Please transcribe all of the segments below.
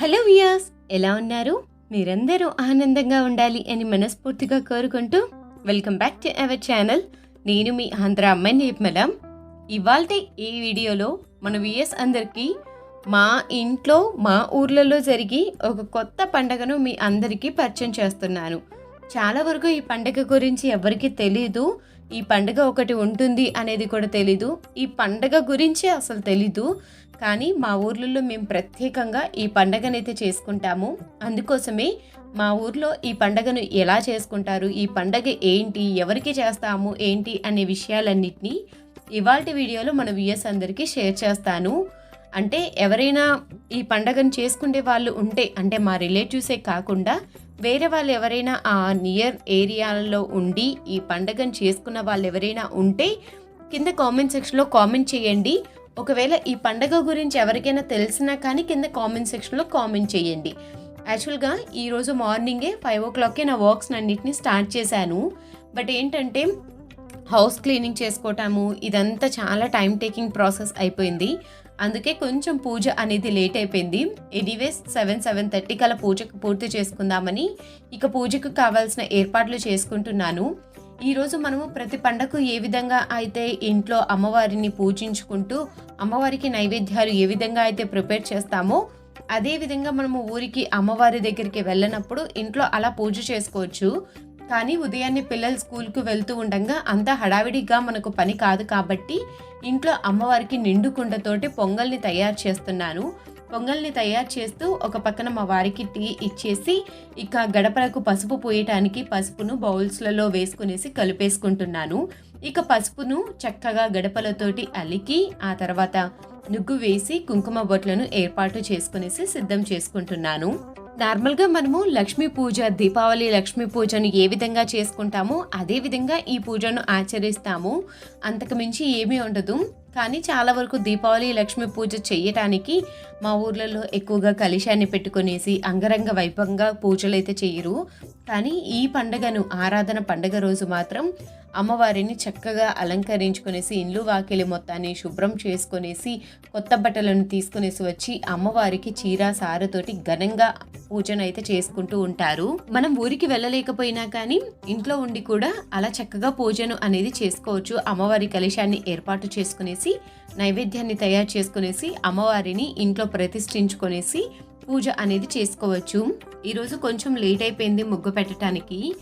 Hello వియాస్ ఎలా ఉన్నారు? మీరందరూ ఆనందంగా ఉండాలి అని మనస్ఫూర్తిగా కోరుకుంటూ welcome back to our channel. నేను మీ ఆంధ్ర అమ్మాయి నిర్మల. ఇవాళ ఈ వీడియోలో మన విఎస్ అందరికీ మా ఇంట్లో మా ఊర్లలో జరిగి ఒక కొత్త పండగను మీ అందరికీ పరిచయం చేస్తున్నాను. చాలా వరకు ఈ పండగ గురించి ఎవరికి తెలీదు. ఈ పండగ ఒకటి ఉంటుంది అనేది కూడా తెలీదు. ఈ పండగ గురించి అసలు తెలీదు. కానీ మా ఊర్లలో మేము ప్రత్యేకంగా ఈ పండగనైతే చేసుకుంటాము. అందుకోసమే మా ఊర్లో ఈ పండగను ఎలా చేసుకుంటారు? ఈ పండగ ఏంటి? ఎవరికి చేస్తాము? ఏంటి? అనే విషయాలన్నింటినీ ఇవాళ వీడియోలో మన వ్యూయర్స్ అందరికీ షేర్ చేస్తాను. అంటే ఎవరైనా ఈ పండగను చేసుకునే వాళ్ళు ఉంటే అంటే మా రిలేటివ్సే కాకుండా వేరే వాళ్ళు ఎవరైనా ఆ నియర్ ఏరియాలలో ఉండి ఈ పండగను చేసుకున్న వాళ్ళు ఎవరైనా ఉంటే కింద కామెంట్ సెక్షన్లో కామెంట్ చేయండి. ఒకవేళ ఈ పండగ గురించి ఎవరికైనా తెలిసినా కానీ కింద కామెంట్ సెక్షన్లో కామెంట్ చేయండి. యాక్చువల్గా ఈరోజు మార్నింగే ఫైవ్ ఓ క్లాక్కి నా వర్క్స్ అన్నింటినీ స్టార్ట్ చేశాను. బట్ ఏంటంటే హౌస్ క్లీనింగ్ చేసుకోవటము ఇదంతా చాలా టైం టేకింగ్ ప్రాసెస్ అయిపోయింది. అందుకే కొంచెం పూజ అనేది లేట్ అయిపోయింది. ఎనీవేస్ సెవెన్ సెవెన్ థర్టీ కల పూజకు పూర్తి చేసుకుందామని ఇక పూజకు కావాల్సిన ఏర్పాట్లు చేసుకుంటున్నాను. ఈరోజు మనము ప్రతి పండగకు ఏ విధంగా అయితే ఇంట్లో అమ్మవారిని పూజించుకుంటూ అమ్మవారికి నైవేద్యాలు ఏ విధంగా అయితే ప్రిపేర్ చేస్తామో అదేవిధంగా మనము ఊరికి అమ్మవారి దగ్గరికి వెళ్ళినప్పుడు ఇంట్లో అలా పూజ చేసుకోవచ్చు. కానీ ఉదయాన్నే పిల్లలు స్కూల్కు వెళ్తూ ఉండగా అంత హడావిడిగా మనకు పని కాదు కాబట్టి ఇంట్లో అమ్మవారికి నిండు కుండతోటి పొంగల్ని తయారు చేస్తున్నాను. పొంగల్ని తయారు చేస్తూ ఒక పక్కన మా వారికి టీ ఇచ్చేసి ఇక గడపలకు పసుపు పోయటానికి పసుపును బౌల్స్లలో వేసుకునేసి కలిపేసుకుంటున్నాను. ఇక పసుపును చక్కగా గడపలతోటి అలికి ఆ తర్వాత నుగ్గు వేసి కుంకుమ బొట్లను ఏర్పాటు చేసుకునేసి సిద్ధం చేసుకుంటున్నాను. నార్మల్గా మనము లక్ష్మీ పూజ దీపావళి లక్ష్మీ పూజను ఏ విధంగా చేసుకుంటామో అదే విధంగా ఈ పూజను ఆచరిస్తాము. అంతకు మించి ఏమీ ఉండదు. కానీ చాలా వరకు దీపావళి లక్ష్మీ పూజ చేయటానికి మా ఊర్లలో ఎక్కువగా కలిశాన్ని పెట్టుకునేసి అంగరంగ వైభవంగా పూజలు అయితే చేయరు కానీ ఈ పండగను ఆరాధన పండగ రోజు మాత్రం అమ్మవారిని చక్కగా అలంకరించుకునేసి ఇండ్లు వాకిలి మొత్తాన్ని శుభ్రం చేసుకునేసి కొత్త బట్టలను తీసుకునేసి వచ్చి అమ్మవారికి చీర సారతోటి ఘనంగా పూజను అయితే చేసుకుంటూ ఉంటారు. మనం ఊరికి వెళ్ళలేకపోయినా కానీ ఇంట్లో ఉండి కూడా అలా చక్కగా పూజను అనేది చేసుకోవచ్చు. అమ్మవారి కలశాన్ని ఏర్పాటు చేసుకునేసి నైవేద్యాన్ని తయారు చేసుకునేసి అమ్మవారిని ఇంట్లో ప్రతిష్ఠించుకునేసి పూజ అనేది చేసుకోవచ్చు. ఈరోజు కొంచెం లేట్ అయిపోయింది ముగ్గు పెట్టడానికి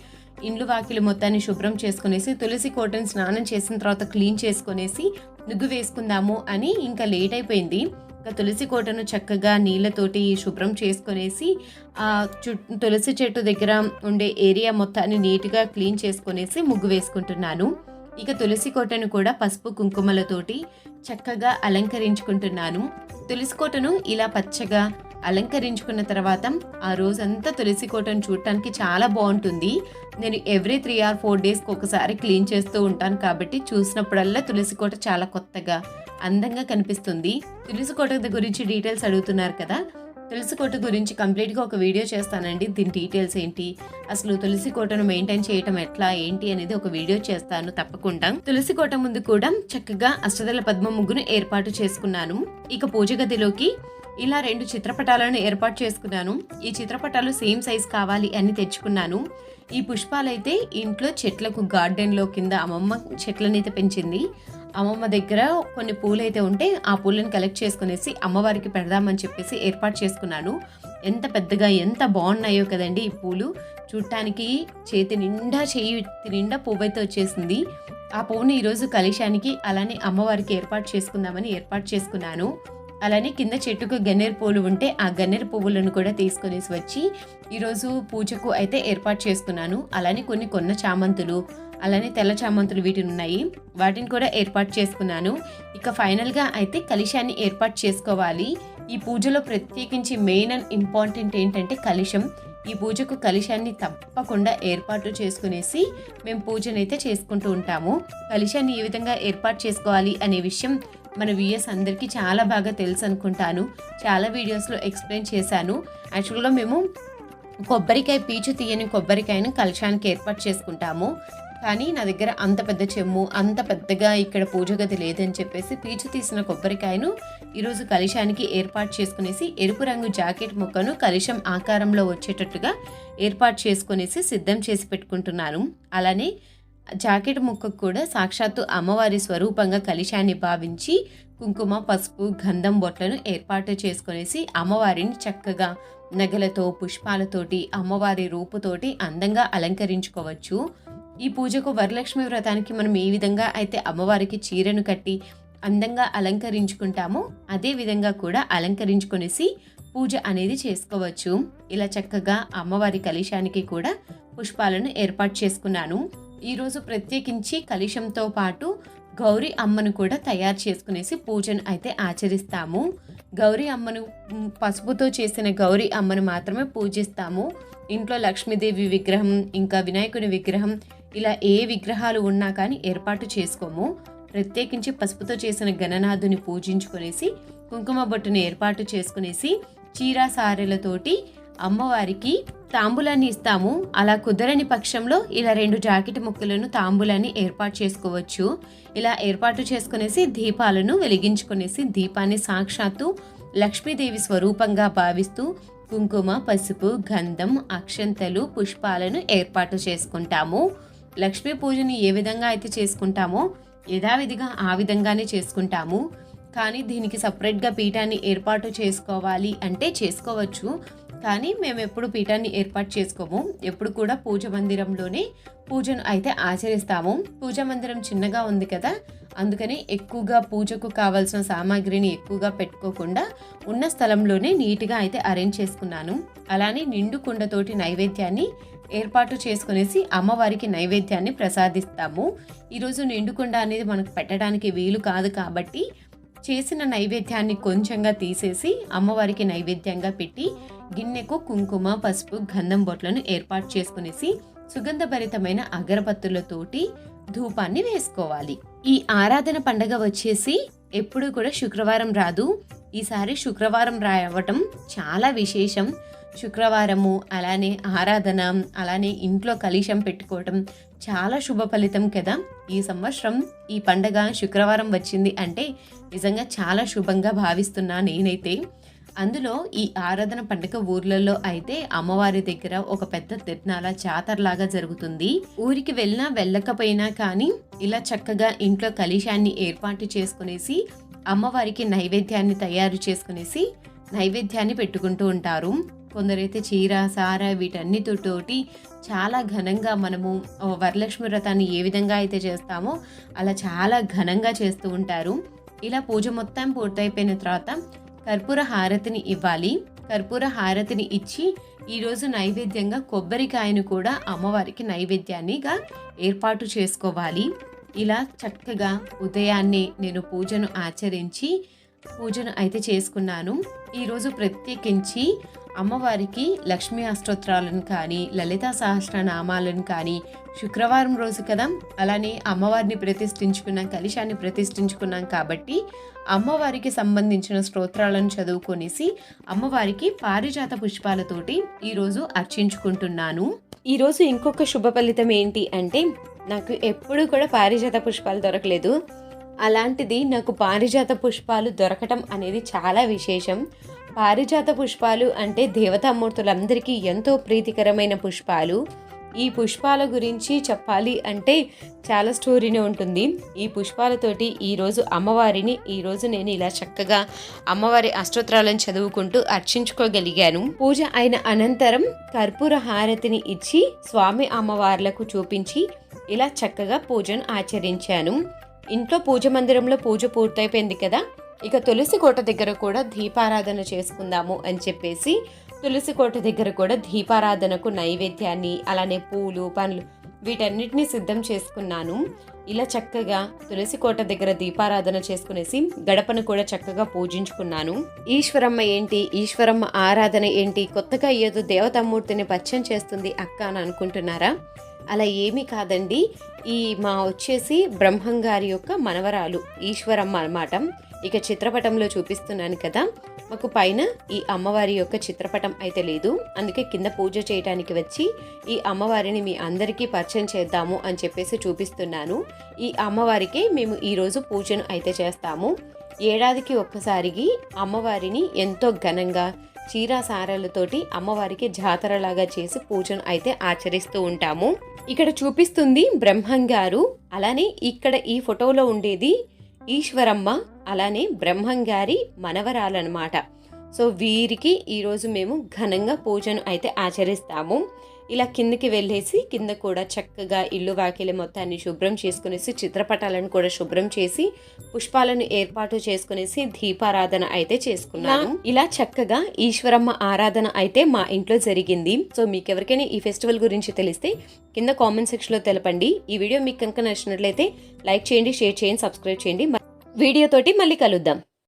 ఇండ్లు వాకిలి మొత్తాన్ని శుభ్రం చేసుకునేసి తులసి కోటను స్నానం చేసిన తర్వాత క్లీన్ చేసుకునేసి ముగ్గు వేసుకుందాము అని ఇంకా లేట్ అయిపోయింది. ఇంకా తులసి కోటను చక్కగా నీళ్ళతోటి శుభ్రం చేసుకునేసి ఆ చు తులసి చెట్టు దగ్గర ఉండే ఏరియా మొత్తాన్ని నీట్గా క్లీన్ చేసుకునేసి ముగ్గు వేసుకుంటున్నాను. ఇక తులసి కోటను కూడా పసుపు కుంకుమలతోటి చక్కగా అలంకరించుకుంటున్నాను. తులసి కోటను ఇలా పచ్చగా అలంకరించుకున్న తర్వాత ఆ రోజంతా తులసి కోటను చూడటానికి చాలా బాగుంటుంది. నేను ఎవ్రీ త్రీ ఆర్ ఫోర్ డేస్కి ఒకసారి క్లీన్ చేస్తూ ఉంటాను కాబట్టి చూసినప్పుడల్లా తులసి కోట చాలా కొత్తగా అందంగా కనిపిస్తుంది. తులసి కోట గురించి డీటెయిల్స్ అడుగుతున్నారు కదా? తులసి కోట గురించి కంప్లీట్గా ఒక వీడియో చేస్తానండి. దీని డీటెయిల్స్ ఏంటి? అసలు తులసి కోటను మెయింటైన్ చేయటం ఎట్లా? ఏంటి అనేది ఒక వీడియో చేస్తాను తప్పకుండా. తులసి కోట ముందు కూడా చక్కగా అష్టదళ పద్మ ముగ్గును ఏర్పాటు చేసుకున్నాను. ఇక పూజ గదిలోకి ఇలా రెండు చిత్రపటాలను ఏర్పాటు చేసుకున్నాను. ఈ చిత్రపటాలు సేమ్ సైజ్ కావాలి అని తెచ్చుకున్నాను. ఈ పుష్పాలైతే ఇంట్లో చెట్లకు గార్డెన్లో కింద అమ్మమ్మ చెట్లనైతే పెంచింది. అమ్మమ్మ దగ్గర కొన్ని పూలు అయితే ఉంటే ఆ పూలను కలెక్ట్ చేసుకునేసి అమ్మవారికి పెడదామని చెప్పేసి ఏర్పాటు చేసుకున్నాను. ఎంత పెద్దగా ఎంత బాగున్నాయో కదండి ఈ పూలు. చూడటానికి చేతి నిండా చేయి నిండా పువ్వు అయితే వచ్చేసింది. ఆ పువ్వుని ఈరోజు కలశానికి అలానే అమ్మవారికి ఏర్పాటు చేసుకుందామని ఏర్పాటు చేసుకున్నాను. అలానే కింద చెట్టుకు గన్నేరు పూలు ఉంటే ఆ గన్నేరు పువ్వులను కూడా తీసుకొనేసి వచ్చి ఈరోజు పూజకు అయితే ఏర్పాటు చేసుకున్నాను అలానే కొన్ని కొన్న చామంతులు అలానే తెల్ల చామంతులు వీటిని ఉన్నాయి. వాటిని కూడా ఏర్పాటు చేసుకున్నాను. ఇక ఫైనల్గా అయితే కలిశాన్ని ఏర్పాటు చేసుకోవాలి. ఈ పూజలో ప్రత్యేకించి మెయిన్ అండ్ ఇంపార్టెంట్ ఏంటంటే కలిశం ఈ పూజకు కలిశాన్ని తప్పకుండా ఏర్పాటు చేసుకునేసి మేము పూజనైతే చేసుకుంటూ ఉంటాము. కలిశాన్ని ఏ విధంగా ఏర్పాటు చేసుకోవాలి అనే విషయం మన వ్యూయర్స్ అందరికీ చాలా బాగా తెలుసు అనుకుంటాను. చాలా వీడియోస్లో ఎక్స్ప్లెయిన్ చేశాను. యాక్చువల్గా మేము కొబ్బరికాయ పీచు తీయని కొబ్బరికాయను కలశానికి ఏర్పాటు చేసుకుంటాము. కానీ నా దగ్గర అంత పెద్ద చెమ్ము అంత పెద్దగా ఇక్కడ పూజ గది లేదని చెప్పేసి పీచు తీసిన కొబ్బరికాయను ఈరోజు కలిశానికి ఏర్పాటు చేసుకునేసి ఎరుపు రంగు జాకెట్ ముక్కను కలిశం ఆకారంలో వచ్చేటట్టుగా ఏర్పాటు చేసుకునేసి సిద్ధం చేసి పెట్టుకుంటున్నాను అలానే జాకెట్ ముక్కకు కూడా సాక్షాత్తు అమ్మవారి స్వరూపంగా కలిశాన్ని భావించి కుంకుమ పసుపు గంధం బొట్లను ఏర్పాటు చేసుకునేసి అమ్మవారిని చక్కగా నగలతో పుష్పాలతోటి అమ్మవారి రూపుతోటి అందంగా అలంకరించుకోవచ్చు. ఈ పూజకు వరలక్ష్మి వ్రతానికి మనం ఏ విధంగా అయితే అమ్మవారికి చీరను కట్టి అందంగా అలంకరించుకుంటామో అదే విధంగా కూడా అలంకరించుకునేసి పూజ అనేది చేసుకోవచ్చు. ఇలా చక్కగా అమ్మవారి కలశానికి కూడా పుష్పాలను ఏర్పాటు చేసుకున్నాను. ఈరోజు ప్రత్యేకించి కలిశంతో పాటు గౌరీ అమ్మను కూడా తయారు చేసుకునేసి పూజను అయితే ఆచరిస్తాము. గౌరీ అమ్మను పసుపుతో చేసిన గౌరీ అమ్మను మాత్రమే పూజిస్తాము. ఇంట్లో లక్ష్మీదేవి విగ్రహం ఇంకా వినాయకుని విగ్రహం ఇలా ఏ విగ్రహాలు ఉన్నా కానీ ఏర్పాటు చేసుకోము. ప్రత్యేకించి పసుపుతో చేసిన గణనాథుని పూజించుకునేసి కుంకుమ బొట్టుని ఏర్పాటు చేసుకునేసి చీర సారెలతోటి అమ్మవారికి తాంబూలాన్ని ఇస్తాము. అలా కుదరని పక్షంలో ఇలా రెండు జాకెట్ ముక్కలను తాంబూలాన్ని ఏర్పాటు చేసుకోవచ్చు. ఇలా ఏర్పాటు చేసుకునేసి దీపాలను వెలిగించుకునేసి దీపాన్ని సాక్షాత్తు లక్ష్మీదేవి స్వరూపంగా భావిస్తూ కుంకుమ పసుపు గంధం అక్షంతలు పుష్పాలను ఏర్పాటు చేసుకుంటాము. లక్ష్మీ పూజని ఏ విధంగా అయితే చేసుకుంటామో యథావిధిగా ఆ విధంగానే చేసుకుంటాము. కానీ దీనికి సపరేట్గా పీఠాన్ని ఏర్పాటు చేసుకోవాలి అంటే చేసుకోవచ్చు. కానీ మేము ఎప్పుడు పీఠాన్ని ఏర్పాటు చేసుకోము. ఎప్పుడు కూడా పూజ మందిరంలోనే పూజను అయితే ఆచరిస్తాము. పూజ మందిరం చిన్నగా ఉంది కదా అందుకని ఎక్కువగా పూజకు కావాల్సిన సామాగ్రిని ఎక్కువగా పెట్టుకోకుండా ఉన్న స్థలంలోనే నీట్గా అయితే అరేంజ్ చేసుకున్నాను. అలానే నిండు కుండతోటి నైవేద్యాన్ని ఏర్పాటు చేసుకునేసి అమ్మవారికి నైవేద్యాన్ని ప్రసాదిస్తాము. ఈరోజు నిండుకుండ అనేది మనకు పెట్టడానికి వీలు కాదు కాబట్టి చేసిన నైవేద్యాన్ని కొంచెంగా తీసేసి అమ్మవారికి నైవేద్యంగా పెట్టి గిన్నెకు కుంకుమ పసుపు గంధం బొట్లను ఏర్పాటు చేసుకునేసి సుగంధభరితమైన అగరబత్తులతోటి ధూపాన్ని వేసుకోవాలి. ఈ ఆరాధన పండగ వచ్చేసి ఎప్పుడూ కూడా శుక్రవారం రాదు. ఈసారి శుక్రవారం రావటం చాలా విశేషం. శుక్రవారము అలానే ఆరాధన అలానే ఇంట్లో కలుషం పెట్టుకోవటం చాలా శుభ ఫలితం కదా. ఈ సంవత్సరం ఈ పండగ శుక్రవారం వచ్చింది అంటే నిజంగా చాలా శుభంగా భావిస్తున్నా నేనైతే. అందులో ఈ ఆరాధన పండుగ ఊర్లలో అయితే అమ్మవారి దగ్గర ఒక పెద్ద తిరునాల జాతరలాగా జరుగుతుంది. ఊరికి వెళ్ళినా వెళ్ళకపోయినా కానీ ఇలా చక్కగా ఇంట్లో కలిశాన్ని ఏర్పాటు చేసుకునేసి అమ్మవారికి నైవేద్యాన్ని తయారు చేసుకునేసి నైవేద్యాన్ని పెట్టుకుంటూ ఉంటారు. కొందరైతే చీర సార వీటన్నిటితోటి చాలా ఘనంగా మనము వరలక్ష్మి వ్రతాన్ని ఏ విధంగా అయితే చేస్తామో అలా చాలా ఘనంగా చేస్తూ ఉంటారు. ఇలా పూజ మొత్తం పూర్తయిపోయిన తర్వాత కర్పూర హారతిని ఇవ్వాలి. కర్పూర హారతిని ఇచ్చి ఈరోజు నైవేద్యంగా కొబ్బరికాయను కూడా అమ్మవారికి నైవేద్యాన్నిగా ఏర్పాటు చేసుకోవాలి. ఇలా చక్కగా ఉదయాన్నే నేను పూజను ఆచరించి పూజను అయితే చేసుకున్నాను. ఈరోజు ప్రత్యేకించి అమ్మవారికి లక్ష్మీ అష్టోత్తరాలను కానీ లలితా సహస్రనామాలను కానీ శుక్రవారం రోజు కదా? అలానే అమ్మవారిని ప్రతిష్ఠించుకున్నాం కలిశాన్ని ప్రతిష్ఠించుకున్నాం కాబట్టి అమ్మవారికి సంబంధించిన స్తోత్రాలను చదువుకొనేసి అమ్మవారికి పారిజాత పుష్పాలతోటి ఈరోజు అర్చించుకుంటున్నాను. ఈరోజు ఇంకొక శుభ ఫలితం ఏంటి అంటే నాకు ఎప్పుడూ కూడా పారిజాత పుష్పాలు దొరకలేదు. అలాంటిది నాకు పారిజాత పుష్పాలు దొరకటం అనేది చాలా విశేషం. పారిజాత పుష్పాలు అంటే దేవతామూర్తులందరికీ ఎంతో ప్రీతికరమైన పుష్పాలు. ఈ పుష్పాల గురించి చెప్పాలి అంటే చాలా స్టోరీనే ఉంటుంది. ఈ పుష్పాలతోటి ఈరోజు అమ్మవారిని ఈరోజు నేను ఇలా చక్కగా అమ్మవారి అష్టోత్తరాలను చదువుకుంటూ అర్చించుకోగలిగాను. పూజ అయిన అనంతరం కర్పూర హారతిని ఇచ్చి స్వామి అమ్మవార్లకు చూపించి ఇలా చక్కగా పూజను ఆచరించాను. ఇంట్లో పూజ మందిరంలో పూజ పూర్తయిపోయింది కదా ఇక తులసి కోట దగ్గర కూడా దీపారాధన చేసుకుందాము అని చెప్పేసి తులసి కోట దగ్గర కూడా దీపారాధనకు నైవేద్యాన్ని అలానే పూలు పండ్లు వీటన్నిటిని సిద్ధం చేసుకున్నాను. ఇలా చక్కగా తులసి కోట దగ్గర దీపారాధన చేసుకునేసి గడపను కూడా చక్కగా పూజించుకున్నాను. ఈశ్వరమ్మ ఏంటి? ఈశ్వరమ్మ ఆరాధన ఏంటి? కొత్తగా ఏదో దేవతామూర్తిని పరిచయం చేస్తుంది అక్క అని అనుకుంటున్నారా? అలా ఏమీ కాదండి. ఈ మా వచ్చేసి బ్రహ్మంగారి యొక్క మనవరాలు ఈశ్వరమ్మ అన్నమాట. ఇక చిత్రపటంలో చూపిస్తున్నాను కదా. మాకు పైన ఈ అమ్మవారి యొక్క చిత్రపటం అయితే లేదు. అందుకే కింద పూజ చేయడానికి వచ్చి ఈ అమ్మవారిని మీ అందరికీ పరిచయం చేద్దాము అని చెప్పేసి చూపిస్తున్నాను. ఈ అమ్మవారికి మేము ఈరోజు పూజను అయితే చేస్తాము. ఏడాదికి ఒక్కసారికి అమ్మవారిని ఎంతో ఘనంగా చీరా సారాలతోటి అమ్మవారికి జాతరలాగా చేసి పూజను అయితే ఆచరిస్తూ ఉంటాము. ఇక్కడ చూపిస్తుంది బ్రహ్మం గారు అలానే ఇక్కడ ఈ ఫోటోలో ఉండేది ఈశ్వరమ్మ అలానే బ్రహ్మం గారి మనవరాలన్నమాట. సో వీరికి ఈరోజు మేము ఘనంగా పూజను అయితే ఆచరిస్తాము. ఇలా కిందకి వెళ్ళేసి కింద కూడా చక్కగా ఇల్లు వాకిలి మొత్తాన్ని శుభ్రం చేసుకునేసి చిత్రపటాలను కూడా శుభ్రం చేసి పుష్పాలను ఏర్పాటు చేసుకునేసి దీపారాధన అయితే చేసుకున్నాము ఇలా చక్కగా ఈశ్వరమ్మ ఆరాధన అయితే మా ఇంట్లో జరిగింది. సో మీకు ఎవరికైనా ఈ ఫెస్టివల్ గురించి తెలిస్తే కింద కామెంట్ సెక్షన్లో తెలపండి. ఈ వీడియో మీకు కనుక నచ్చినట్లయితే లైక్ చేయండి షేర్ చేయండి సబ్స్క్రైబ్ చేయండి. వీడియోతోటి మళ్ళీ కలుద్దాం.